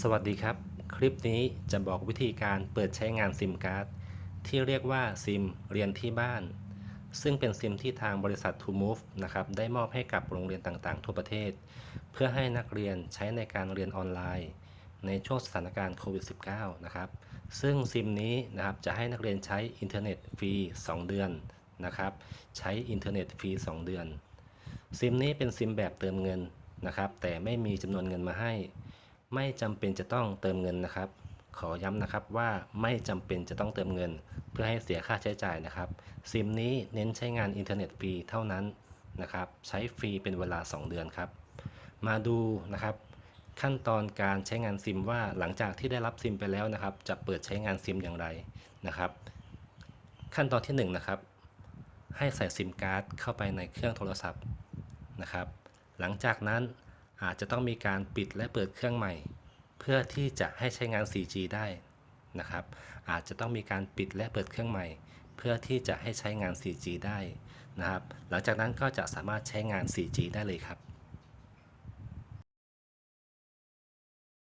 สวัสดีครับ คลิปนี้จะบอกวิธีการเปิดใช้งานซิมการ์ดที่เรียกว่าซิมเรียนที่บ้าน ซึ่งเป็นซิมที่ทางบริษัท To Move นะครับได้มอบให้กับโรงเรียนต่างๆ ทั่วประเทศ เพื่อให้นักเรียนใช้ในการเรียนออนไลน์ ในช่วงสถานการณ์โควิด -19 นะครับซึ่งซิมนี้นะครับจะให้นักเรียนใช้อินเทอร์เน็ตฟรี 2 เดือนนะครับใช้อินเทอร์เน็ตฟรี 2 เดือน ซิมนี้เป็นซิมแบบเติมเงินนะครับแต่ไม่มีจำนวนเงินมาให้ ไม่จำเป็นจะต้องเติมเงินนะครับ ขอย้ำนะครับว่าไม่จำเป็นจะต้องเติมเงิน เพื่อให้เสียค่าใช้จ่ายนะครับซิมนี้เน้นใช้งานอินเทอร์เน็ตฟรีเท่านั้นนะครับ ใช้ฟรีเป็นเวลา 2 เดือนครับ มาดูนะครับ ขั้นตอนการใช้งานซิมว่าหลังจากที่ได้รับซิมไปแล้วนะครับ จะเปิดใช้งานซิมอย่างไรนะครับ ขั้นตอนที่1นะครับ ให้ใส่ซิมการ์ดเข้าไปในเครื่องโทรศัพท์นะครับ หลังจากนั้น อาจจะต้องมีการปิดและเปิดเครื่องใหม่ เพื่อที่จะให้ใช้งาน 4G ได้นะครับ อาจจะต้องมีการปิดและเปิดเครื่องใหม่ เพื่อที่จะให้ใช้งาน 4G ได้นะครับ หลังจากนั้นก็จะสามารถใช้งาน 4G ได้เลยครับ